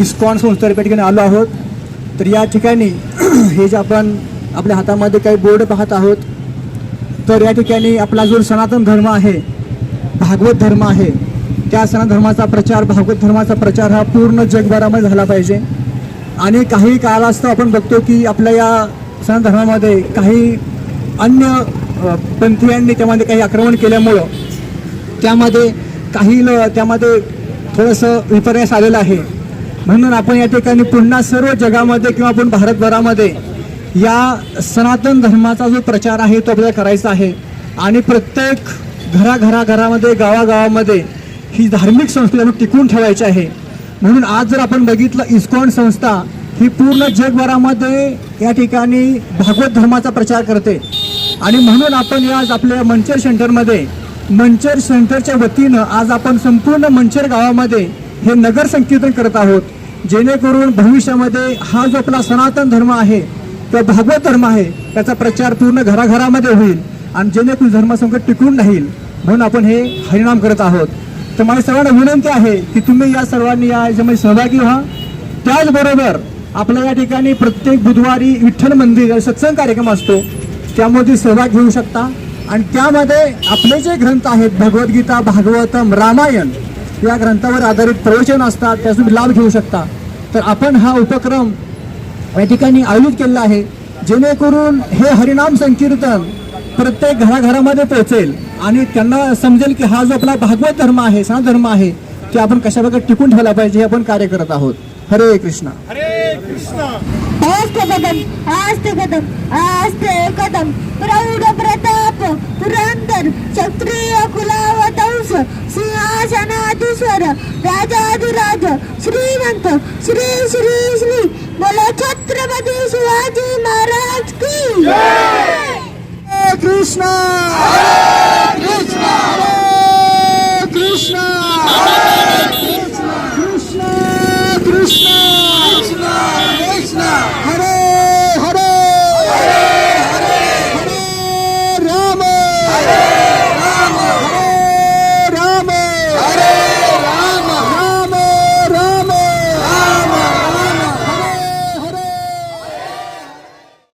ISKCON संस्थेतर्फे ठिकाणी आलो आहोत. तर या ठिकाणी हे जे आपण आपल्या हातामध्ये काही बोर्ड पाहत आहोत तर या ठिकाणी आपला जो सनातन धर्म आहे भागवत धर्म आहे त्या सनातन धर्माचा प्रचार भागवत धर्माचा प्रचार हा पूर्ण जगभरामध्ये झाला पाहिजे. आणि काही काळास्तव आपण बघतो की आपल्या या सनातन धर्मामध्ये काही अन्य पंथीयांनी त्यामध्ये काही आक्रमण केल्यामुळं त्यामध्ये काही ल त्यामध्ये थोडंसं विपर्यास आलेलं आहे. म्हणून आपण या ठिकाणी पुन्हा सर्व जगामध्ये किंवा आपण भारतभरामध्ये या सनातन धर्माचा जो प्रचार आहे तो आपल्याला करायचा आहे. आणि प्रत्येक घराघराघरामध्ये गावागावामध्ये ही धार्मिक संस्कृती आपण टिकवून ठेवायची आहे. म्हणून आज जर आपण बघितलं इस्कॉन संस्था ही पूर्ण जगभरामध्ये या ठिकाणी भागवत धर्माचा प्रचार करते. आणि म्हणून आपण आज आपल्या मंचर सेंटरमध्ये मंचर सेंटरच्या वतीनं आज आपण संपूर्ण मंचर गावामध्ये हे नगर संकीर्तन करत आहोत. जेणेकरून भविष्यामध्ये हा जो आपला सनातन धर्म आहे किंवा भागवत धर्म आहे त्याचा प्रचार पूर्ण घराघरामध्ये होईल आणि जेणेकरून धर्मसंकट टिकून राहील म्हणून आपण हे हरिणाम करत आहोत. तर माझी सर्वांना विनंती आहे की तुम्ही या सर्वांनी या याच्यामध्ये सहभागी व्हा. त्याचबरोबर आपल्या या ठिकाणी प्रत्येक बुधवारी विठ्ठल मंदिर सत्संग कार्यक्रम असतो त्यामध्ये सहभाग घेऊ शकता. आणि त्यामध्ये आपले जे ग्रंथ आहेत भगवद्गीता भागवतम रामायण या ग्रंथावर आधारित प्रवचन असतात त्याचा तुम्ही लाभ घेऊ शकता. तर आपण हा उपक्रम या ठिकाणी आयोजित केलेला आहे जेणेकरून हे हरिनाम संकीर्तन प्रत्येक घराघरामध्ये पोहोचेल आणि त्यांना समजेल की हा जो आपला भागवत धर्म आहे सनातन धर्म आहे ते आपण कशा प्रकारे टिकून ठेवला पाहिजे हे आपण कार्य करत आहोत. हरे कृष्णा. आस्ते कदम आस्ते कदम आस्ते कदम प्रौढ प्रताप पुरंदर क्षत्रिय सिंहासनाधीश्वर राजाधिराज श्रीमंत श्री श्री श्री बोलो छत्रपती शिवाजी महाराज की कृष्णा!